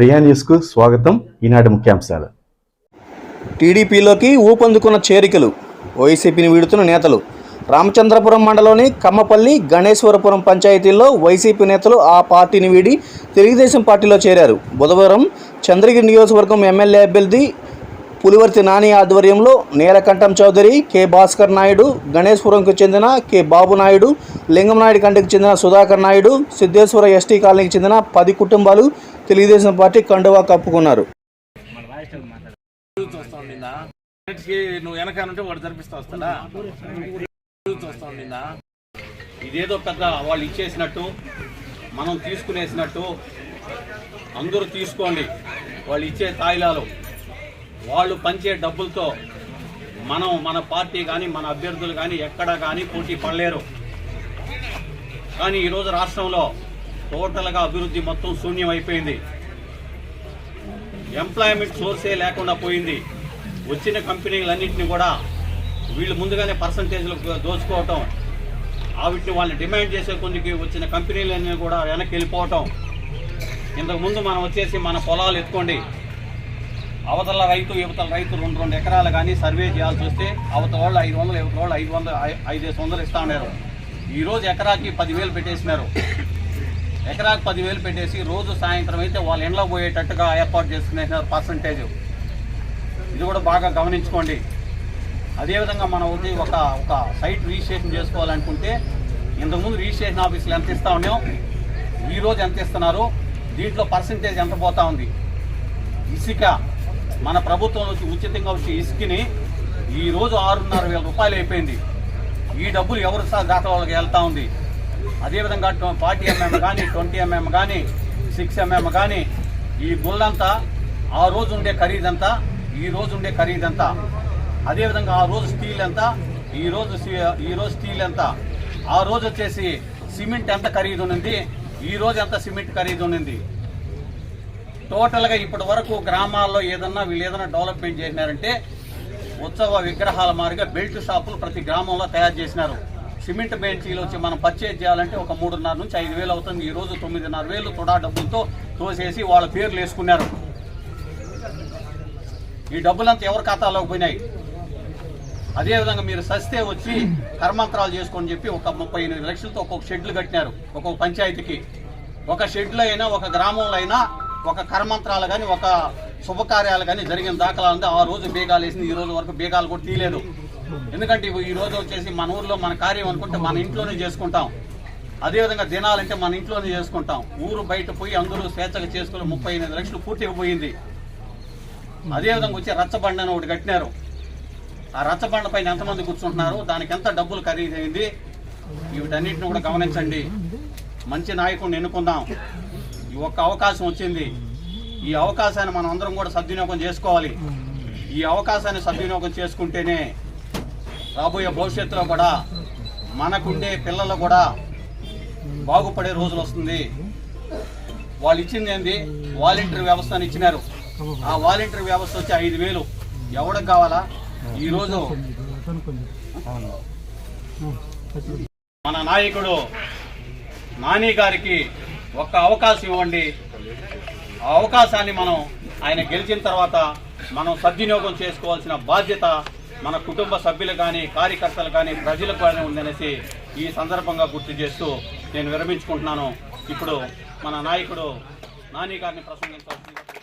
ప్రియా న్యూస్కు స్వాగతం. ఈనాటి ముఖ్యాంశాలు. టీడీపీలోకి ఊపందుకున్న చేరికలు వైసీపీని వీడుతున్న నేతలు. రామచంద్రపురం మండలంలోని కమ్మపల్లి గణేశ్వరపురం పంచాయతీల్లో వైసీపీ నేతలు ఆ పార్టీని వీడి తెలుగుదేశం పార్టీలో చేరారు. బుధవారం చంద్రగిరి నియోజకవర్గం ఎమ్మెల్యే అభ్యర్థి పులివర్తి నాని ఆధ్వర్యంలో నీలకంఠం చౌదరి కె భాస్కర్ నాయుడు గణేశ్వరంకు చెందిన కె బాబు నాయుడు లింగంనాయుడు కంటికి చెందిన సుధాకర్ నాయుడు సిద్ధేశ్వర ఎస్టీ కాలనీకి చెందిన పది కుటుంబాలు తెలుగుదేశం పార్టీ కండువా కప్పుకున్నారు. నువ్వు వెనకాలంటే వాడు జరిపిస్తా వస్తాడా? ఇదేదో పెద్ద వాళ్ళు ఇచ్చేసినట్టు మనం తీసుకునేసినట్టు అందరూ తీసుకోండి. వాళ్ళు ఇచ్చే తాయిలాలు. వాళ్ళు పంచే డబ్బులతో మనం మన పార్టీ కానీ మన అభ్యర్థులు కానీ ఎక్కడ కానీ పోటీ పడలేరు. కానీ ఈరోజు రాష్ట్రంలో టోటల్గా అభివృద్ధి మొత్తం శూన్యం అయిపోయింది ఎంప్లాయ్మెంట్ సోర్సే లేకుండా పోయింది. వచ్చిన కంపెనీలన్నింటినీ కూడా వీళ్ళు ముందుగానే పర్సంటేజ్లు దోచుకోవటం ఆవిటిని వాళ్ళని డిమాండ్ చేసే కొద్దికి వచ్చిన కంపెనీలన్నీ కూడా వెనక్కి వెళ్ళిపోవటం. ఇంతకుముందు మనం వచ్చేసి మన పొలాలు ఎత్తుకోండి. అవతల రైతు యువతల రైతు రెండు రెండు ఎకరాలు కానీ సర్వే చేయాల్సి వస్తే అవతల వాళ్ళు ఐదు వందలు యువత వాళ్ళు ఐదు వందలు ఐదేసి వందలు ఇస్తా ఉన్నారు. ఈరోజు ఎకరాకి పదివేలు పెట్టేసినారు. ఎకరాకి పదివేలు పెట్టేసి రోజు సాయంత్రం అయితే వాళ్ళ ఇంట్లో పోయేటట్టుగా ఏర్పాటు చేసుకునేసినారు పర్సంటేజ్ ఇది కూడా బాగా గమనించుకోండి. అదేవిధంగా మనం వచ్చి ఒక ఒక సైట్ రిజిస్ట్రేషన్ చేసుకోవాలనుకుంటే ఇంతకుముందు రిజిస్ట్రేషన్ ఆఫీసులు ఎంత ఇస్తా ఉన్నాం ఈరోజు ఎంత ఇస్తున్నారు? దీంట్లో పర్సంటేజ్ ఎంత పోతా ఉంది? ఇసుక మన ప్రభుత్వం నుంచి ఉచితంగా వచ్చే ఇసుకని ఈ రోజు ఆరున్నర వేల రూపాయలు అయిపోయింది. ఈ డబ్బులు ఎవరు సా దాకా వాళ్ళకి వెళ్తూ ఉంది? అదేవిధంగా ఫార్టీ ఎంఎం కానీ ట్వంటీ ఎంఎం కానీ సిక్స్ ఎంఎం కానీ ఈ గుళ్ళంతా ఆ రోజు ఉండే ఖరీదంతా ఈ రోజు ఉండే ఖరీదంతా. అదేవిధంగా ఆ రోజు స్టీల్ ఎంత? ఈ రోజు ఈ రోజు స్టీల్ ఎంత? ఆ రోజు వచ్చేసి సిమెంట్ ఎంత ఖరీదు ఉన్నది? ఈ రోజు ఎంత సిమెంట్ ఖరీదు ఉన్నది? టోటల్గా ఇప్పటి వరకు గ్రామాల్లో ఏదన్నా వీళ్ళు ఏదైనా డెవలప్మెంట్ చేసినారంటే ఉత్సవ విగ్రహాల మాదిరిగా బెల్ట్ షాపులు ప్రతి గ్రామంలో తయారు చేసినారు. సిమెంట్ బెంచీలు వచ్చి మనం పర్చేజ్ చేయాలంటే ఒక మూడున్నర నుంచి ఐదు వేలు అవుతుంది. ఈ రోజు తొమ్మిదిన్నర వేలు తుడా డబ్బులతో తోసేసి వాళ్ళ పేర్లు వేసుకున్నారు. ఈ డబ్బులంతా ఎవరి ఖాతాలోకి పోయినాయి? అదేవిధంగా మీరు సస్తే వచ్చి కర్మంత్రాలు చేసుకొని చెప్పి ఒక ముప్పై ఎనిమిది లక్షలతో ఒక్కొక్క షెడ్లు కట్టినారు. ఒక్కొక్క పంచాయతీకి. ఒక షెడ్లో అయినా ఒక గ్రామంలో అయినా ఒక కర్మంత్రాలు కానీ ఒక శుభకార్యాలు కానీ జరిగిన దాఖలా ఉంది. ఆ రోజు బీగాలు వేసింది ఈ రోజు వరకు బీగాలు కూడా తీయలేదు. ఎందుకంటే ఈ రోజు వచ్చేసి మన ఊర్లో మన కార్యం అనుకుంటే మన ఇంట్లోనే చేసుకుంటాం. అదేవిధంగా దినాలంటే మన ఇంట్లోనే చేసుకుంటాం. ఊరు బయట పోయి అందరూ స్వేచ్ఛగా చేసుకుని ముప్పై ఎనిమిది లక్షలు పూర్తిగా పోయింది. అదేవిధంగా వచ్చి రచ్చబండ అని ఒకటి కట్టినారు. ఆ రచ్చబండ పైన ఎంతమంది కూర్చుంటున్నారు? దానికి ఎంత డబ్బులు ఖరీదైంది? వీటన్నిటిని కూడా గమనించండి. మంచి నాయకుడిని ఎన్నుకుందాం. ఈ ఒక్క అవకాశం వచ్చింది. ఈ అవకాశాన్ని మనం అందరం కూడా సద్వినియోగం చేసుకోవాలి. ఈ అవకాశాన్ని సద్వినియోగం చేసుకుంటేనే రాబోయే భవిష్యత్తులో కూడా మనకుండే పిల్లలు కూడా బాగుపడే రోజులు వస్తుంది. వాళ్ళు ఇచ్చింది ఏంది? వాలంటీర్ వ్యవస్థను ఇచ్చినారు. ఆ వాలంటీర్ వ్యవస్థ వచ్చి ఐదు వేలు. ఎవడకు కావాలా? ఈరోజు మన నాయకుడు నాని గారికి ఒక్క అవకాశం ఇవ్వండి. ఆ అవకాశాన్ని మనం ఆయన గెలిచిన తర్వాత మనం సద్వినియోగం చేసుకోవాల్సిన బాధ్యత మన కుటుంబ సభ్యులు కానీ కార్యకర్తలు కానీ ప్రజలకు కానీ ఉందనేసి ఈ సందర్భంగా గుర్తు చేస్తూ నేను విరమించుకుంటున్నాను. ఇప్పుడు మన నాయకుడు నాని గారిని ప్రసంగించాల్సింది